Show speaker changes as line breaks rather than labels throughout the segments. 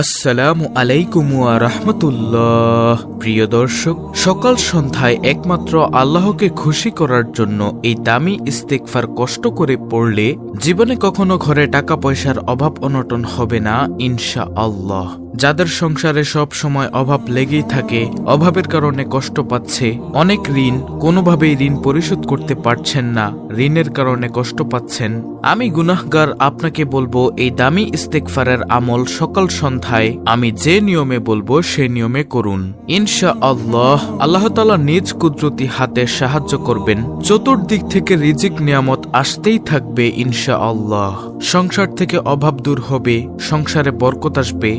আসসালামু আলাইকুম রাহমাতুল্লাহ। প্রিয় দর্শক, সকাল সন্ধ্যায় একমাত্র আল্লাহকে খুশি করার জন্য এই দামি ইস্তেকফার কষ্ট করে পড়লে জীবনে কখনো ঘরে টাকা পয়সার অভাব অনটন হবে না ইনশা আল্লাহ যাদের সংসারে সব সময় অভাব লেগেই থাকে, অভাবের কারণে কষ্ট পাচ্ছে, অনেক ঋণ কোনোভাবেই ঋণ পরিশোধ করতে পারছেন না, ঋণের কারণে কষ্ট পাচ্ছেন। আমি গুনাহগার, আপনাকে বলব, এই দামি ইস্তেকফারের আমল সকাল সন্ধ্যায় আমি যে নিয়মে বলব, সে নিয়মে করুন। ইনশা আল্লাহ আল্লাহ তালা নিজ কুদরতি হাতে সাহায্য করবেন। চতুর্দিক থেকে রিজিক নিয়ামত আসতেই থাকবে ইনশা আল্লাহ সংসার থেকে অভাব দূর হবে, সংসারে বরকত আসবে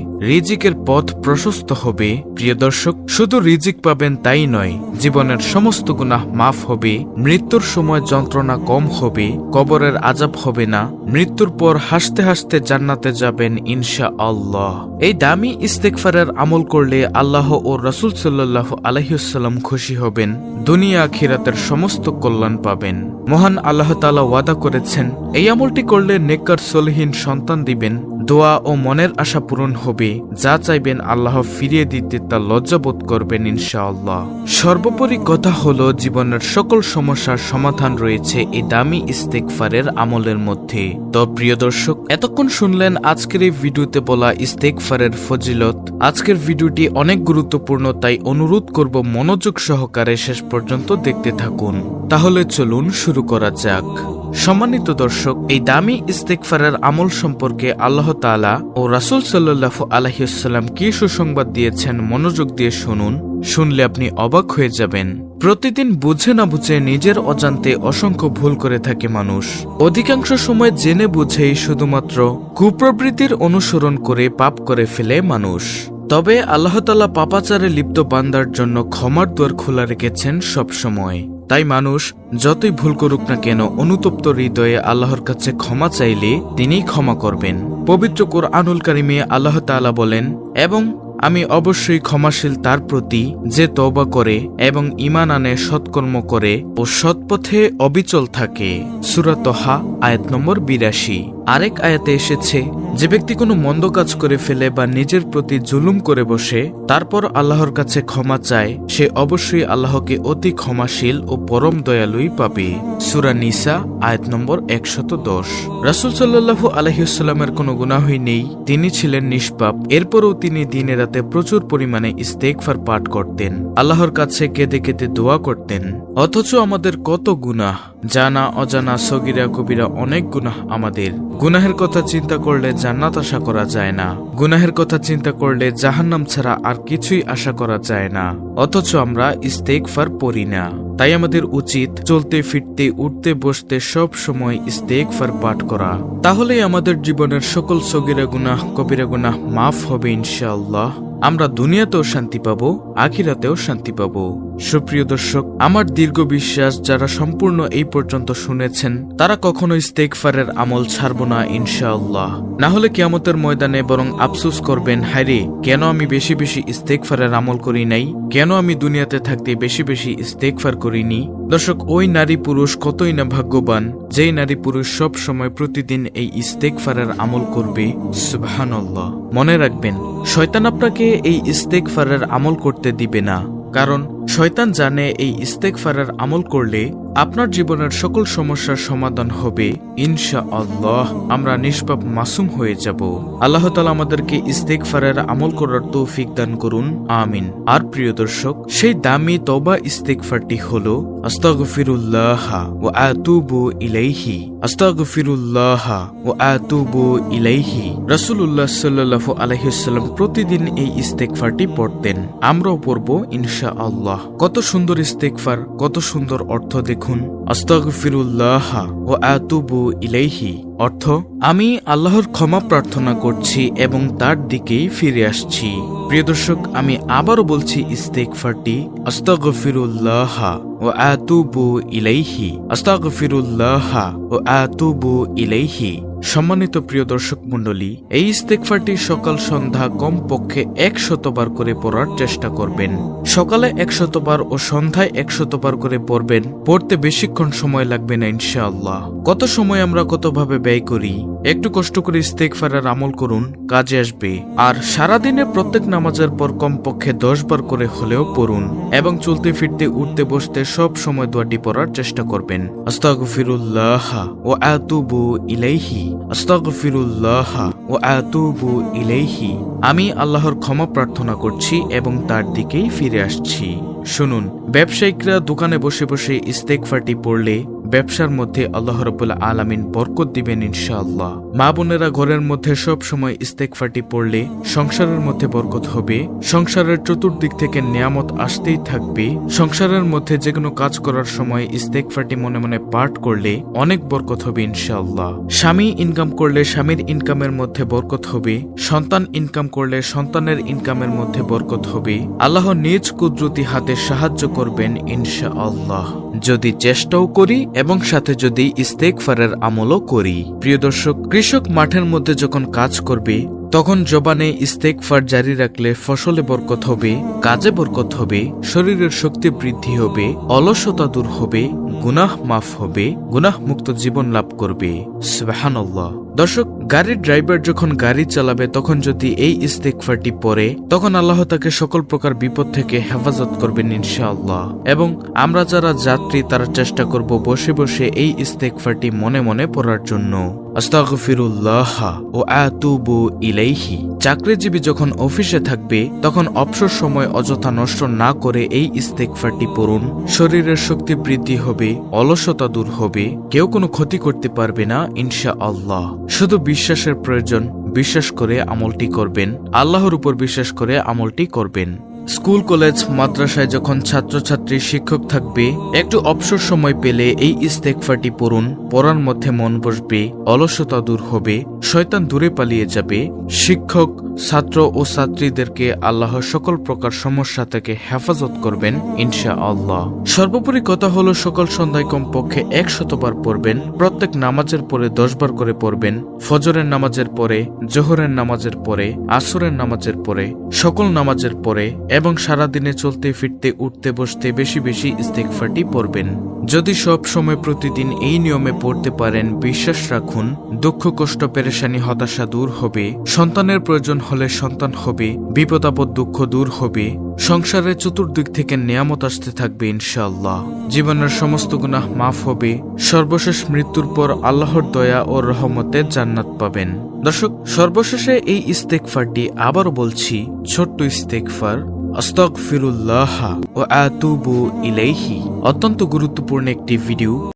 রিজিকের পথ প্রশস্ত হবে, প্রিয় দর্শক। শুধু রিজিক পাবেন তাই নয়, জীবনের সমস্ত গুনাহ মাফ হবে, মৃত্যুর সময় যন্ত্রণা কম হবে, কবরের আজাব হবে না, মৃত্যুর পর হাসতে হাসতে জান্নাতে যাবেন ইনশা আল্লাহ এই দামি ইস্তেকফারের আমল করলে আল্লাহ ও রসুল সাল্লাহ আলহিউসাল্লাম খুশি হবেন, দুনিয়া আখিরাতের সমস্ত কল্যাণ পাবেন। মহান আল্লাহ তালা ওয়াদা করেছেন, এই আমলটি করলে নেকর সলহীন সন্তান দিবেন দোয়া ও মনের আশা পূরণ হবে, যা চাইবেন আল্লাহ ফিরিয়ে দিতে তা লজ্জাবোধ করবেন ইনশাআল্লাহ। সর্বোপরি কথা হলো, জীবনের সকল সমস্যার সমাধান রয়েছে এই দামি ইস্তেকফারের আমলের মধ্যে। তো প্রিয় দর্শক, এতক্ষণ শুনলেন আজকের এই ভিডিওতে বলা ইস্তেকফারের ফজিলত। আজকের ভিডিওটি অনেক গুরুত্বপূর্ণ, তাই অনুরোধ করব মনোযোগ সহকারে শেষ পর্যন্ত দেখতে থাকুন। তাহলে চলুন শুরু করা যাক। সম্মানিত দর্শক, এই দামি ইস্তেকফারের আমল সম্পর্কে আল্লাহ তালা ও রাসুল সাল্লাহ আলহিউসাল্লাম কি সুসংবাদ দিয়েছেন মনোযোগ দিয়ে শুনুন, শুনলে আপনি অবাক হয়ে যাবেন। প্রতিদিন বুঝে না বুঝে নিজের অজান্তে অসংখ্য ভুল করে থাকে মানুষ। অধিকাংশ সময় জেনে বুঝেই শুধুমাত্র কুপ্রবৃত্তির অনুসরণ করে পাপ করে ফেলে মানুষ। তবে আল্লাহ তালা পাপাচারে লিপ্ত বান্দার জন্য ক্ষমার দুয়ার খোলা রেখেছেন সবসময়। তাই মানুষ যতই ভুল করুক না কেন অনুতপ্ত হৃদয়ে আল্লাহর কাছে ক্ষমা চাইলে তিনিই ক্ষমা করবেন। পবিত্র কোরআনুল কারিমে আল্লাহ তাআলা বলেন, এবং আমি অবশ্যই ক্ষমাশীল তার প্রতি যে তওবা করে এবং ইমান আনে, সৎকর্ম করে ও সৎপথে অবিচল থাকে। সুরাতহা আয়াত নম্বর বিরাশি। আরেক আয়াতে এসেছে, যে ব্যক্তি কোনো মন্দ কাজ করে ফেলে বা নিজের প্রতি জুলুম করে বসে, তারপর আল্লাহর কাছে ক্ষমা চায়, সে অবশ্যই আল্লাহকে অতি ক্ষমাশীল ও পরম দয়ালুই পাবে। সুরা নিসা, আয়াত নম্বর একশত দশ। রাসুল সাল্লাহু আলহিউসাল্লামের কোনো গুনাহই নেই, তিনি ছিলেন নিষ্পাপ। এরপরও তিনি দিনে রাতে প্রচুর পরিমাণে ইস্তেকফার পাঠ করতেন। আল্লাহর কাছে কেঁদে কেঁদে দোয়া করতেন। অথচ আমাদের কত গুনাহ! জানা, অজানা, সগিরা, কবিরা অনেক গুনাহ আমাদের। গুনাহের কথা চিন্তা করলে জান্নাত আশা করা যায় না। গুনাহের কথা চিন্তা করলে জাহান্নাম ছাড়া আর কিছুই আশা করা যায় না। অথচ আমরা ইস্তেকফার পড়ি না। তাই আমাদের উচিত চলতে, ফিরতে, উঠতে, বসতে সব সময় ইস্তেকফার পাঠ করা। তাহলেই আমাদের জীবনের সকল সগিরা গুনাহ, কবিরা গুনাহ মাফ হবে ইনশাআল্লাহ। আমরা দুনিয়াতেও শান্তি পাব, আখিরাতেও শান্তি পাব। সুপ্রিয় দর্শক, আমার দীর্ঘ বিশ্বাস, যারা সম্পূর্ণ এই পর্যন্ত শুনেছেন, তারা কখনো ইস্তেকফারের আমল ছাড়ব না, ইনশাআল্লাহ। না হলে কিয়ামতের ময়দানে বরং আফসুস করবেন হাইরে কেন আমি বেশি বেশি ইস্তেকফারের আমল করি নাই? কেন আমি দুনিয়াতে থাকতে বেশি বেশি ইস্তেকফার করিনি? দর্শক, ওই নারী পুরুষ কতই না ভাগ্যবান, যেই নারী পুরুষ সব সময় প্রতিদিন এই ইস্তেকফারের আমল করবে, সুবহানাল্লাহ। মনে রাখবেন, শয়তান আপনাকে এই ইস্তেকফারের আমল করতে দিবে না কারণ শয়তান জানে এই ইস্তেকফারের আমল করলে আপনার জীবনের সকল সমস্যার সমাধান হবে ইনশা আল্লাহ আমরা নিষ্পাপ মাসুম হয়ে যাব। আল্লাহ তালা আমাদেরকে ইস্তেকফারের আমল করার তৌফিক দান করুন, আমিন। আর প্রিয় দর্শক, সেই দামি তবা ইস্তেক ইস্তেকফারটি হল, আস্তাগফিরুল্লাহ ও আতুবু ইলাইহি। আস্তাগফিরুল্লাহ ও আতুবু ইলাইহি। রাসূলুল্লাহ সাল্লাল্লাহু আলাইহি প্রতিদিন এই ইস্তেকফারটি পড়তেন। আমরাও পড়ব ইনশা আল্লাহ কত সুন্দর ইস্তেকফার কত সুন্দর অর্থ দেখুন। ও আতুবু ইলাইহি। অর্থ, আমি আল্লাহর ক্ষমা প্রার্থনা করছি এবং তার দিকেই ফিরে আসছি। প্রিয় দর্শক, আমি আবারও বলছি ইস্তেকফারটি আস্তাগফিরুল্লাহ ও আতুবু ইলাইহি। আস্তাগফিরুল্লাহ ও আতুবু ইলাইহি। সম্মানিত প্রিয় দর্শক মণ্ডলী, এই ইস্তেকফারটি সকাল সন্ধ্যা কম পক্ষে একশতবার করে পড়ার চেষ্টা করবেন। সকালে একশতবার ও সন্ধ্যায় একশতবার করে পড়বেন। পড়তে বেশিক্ষণ সময় লাগবে না ইনশাআল্লাহ। কত সময় আমরা কতভাবে ব্যয় করি? একটু কষ্ট করে ইস্তেকফারের আমল করুন, কাজে আসবে। আর সারাদিনে প্রত্যেক নামাজের পর কমপক্ষে দশ বার করে হলেও পড়ুন এবং চলতে ফিরতে উঠতে বসতে সব সময় দোয়াটি পড়ার চেষ্টা করবেন। আস্তাগফিরুল্লাহ ও আতুবু ইলাইহি। আস্তাগফিরুল্লাহ ও আমি আল্লাহর ক্ষমা প্রার্থনা করছি এবং তার দিকেই ফিরে আসছি। শুনুন, ব্যবসায়িকরা দোকানে বসে বসে ইস্তেকফাটি পড়লে ব্যবসার মধ্যে আল্লাহ রবুল্লা আলামিন বরকত দিবেন ইনশাআল্লাহ। মা বোনেরা ঘরের মধ্যে সব সময় ইস্তেকফারটি পড়লে সংসারের মধ্যে বরকত হবে। সংসারের চতুর্দিক থেকে নিয়ামত আসতেই থাকবে। সংসারের মধ্যে যে কোনো কাজ করার সময় ইস্তেকফারটি মনে মনে পাঠ করলে অনেক বরকত হবে ইনশাআল্লাহ। স্বামী ইনকাম করলে স্বামীর ইনকামের মধ্যে বরকত হবে। সন্তান ইনকাম করলে সন্তানের ইনকামের মধ্যে বরকত হবে। আল্লাহ নিজ কুদরতি হাতে সাহায্য করবেন ইনশাআল্লাহ। যদি চেষ্টাও করি এবং সাথে যদি ইস্তেকফারের আমলও করি। প্রিয় দর্শক, কৃষক মাঠের মধ্যে যখন কাজ করবে, তখন জবানে ইস্তেকফার জারি রাখলে ফসলে বরকত হবে, কাজে বরকত হবে, শরীরের শক্তি বৃদ্ধি হবে, অলসতা দূর হবে গুনাহ মাফ হবে, গুনাহ মুক্ত জীবন লাভ করবে। দর্শক, গাড়ির ড্রাইভার যখন গাড়ি চালাবে, তখন যদি এই ইস্তেকফারটি পড়ে, তখন আল্লাহ তাকে সকল প্রকার বিপদ থেকে হেফাজত করবেন ইনশাআল্লাহ। এবং আমরা যারা যাত্রী, তারা চেষ্টা করব বসে বসে এই ইস্তেকফারটি মনে মনে পড়ার জন্য। আস্তাগফিরুল্লাহ ও আতুবু ইলাইহি। চাকরিজীবী যখন অফিসে থাকবে, তখন অবসর সময় অযথা নষ্ট না করে এই ইস্তেকফারটি পড়ুন। শরীরের শক্তি বৃদ্ধি হবে, অলসতা দূর হবে, কেউ কোনো ক্ষতি করতে পারবে না ইনশা আল্লাহ শুধু বিশ্বাসের প্রয়োজন, বিশ্বাস করে আমলটি করবেন, আল্লাহর উপর বিশ্বাস করে আমলটি করবেন। স্কুল, কলেজ, মাদ্রাসায় যখন ছাত্রছাত্রী, শিক্ষক থাকবে, একটু অবসর সময় পেলে এই ইস্তেকফাটি পড়ুন। পড়ার মধ্যে মন বসবে, অলসতা দূর হবে, শয়তান দূরে পালিয়ে যাবে। শিক্ষক ছাত্র ও ছাত্রীদেরকে আল্লাহ সকল প্রকার সমস্যা থেকে হেফাজত করবেন ইনশা আল্লাহ সর্বোপরি কথা হলো, সকাল সন্ধ্যায় কমপক্ষে একশতবার পড়বেন, প্রত্যেক নামাজের পরে দশবার করে পড়বেন, ফজরের নামাজের পরে, জোহরের নামাজের পরে, আসরের নামাজের পরে, সকল নামাজের পরে, এবং সারাদিনে চলতে, ফিরতে, উঠতে, বসতে বেশি বেশি ইস্তেকফাটি পড়বেন। যদি সব সময় প্রতিদিন এই নিয়মে পড়তে পারেন, বিশ্বাস রাখুন, দুঃখ, কষ্ট, পেরেশানি, হতাশা দূর হবে। সন্তানের প্রয়োজন হলে সন্তান হবে, বিপদ আপদ, দুঃখ দূর হবে, সংসারের চতুর্দিক থেকে নিয়ামত আসতে থাকবে ইনশাআল্লাহ। জীবনের সমস্ত গুনাহ মাফ হবে, সর্বশেষ মৃত্যুর পর আল্লাহর দয়া ও রহমতে জান্নাত পাবেন। দর্শক, সর্বশেষে এই ইস্তেকফারটি আবারও বলছি, ছোট্ট ইস্তেকফার আস্তাগফিরুল্লাহ ও আতুবু ইলাইহি। অত্যন্ত গুরুত্বপূর্ণ একটি ভিডিও।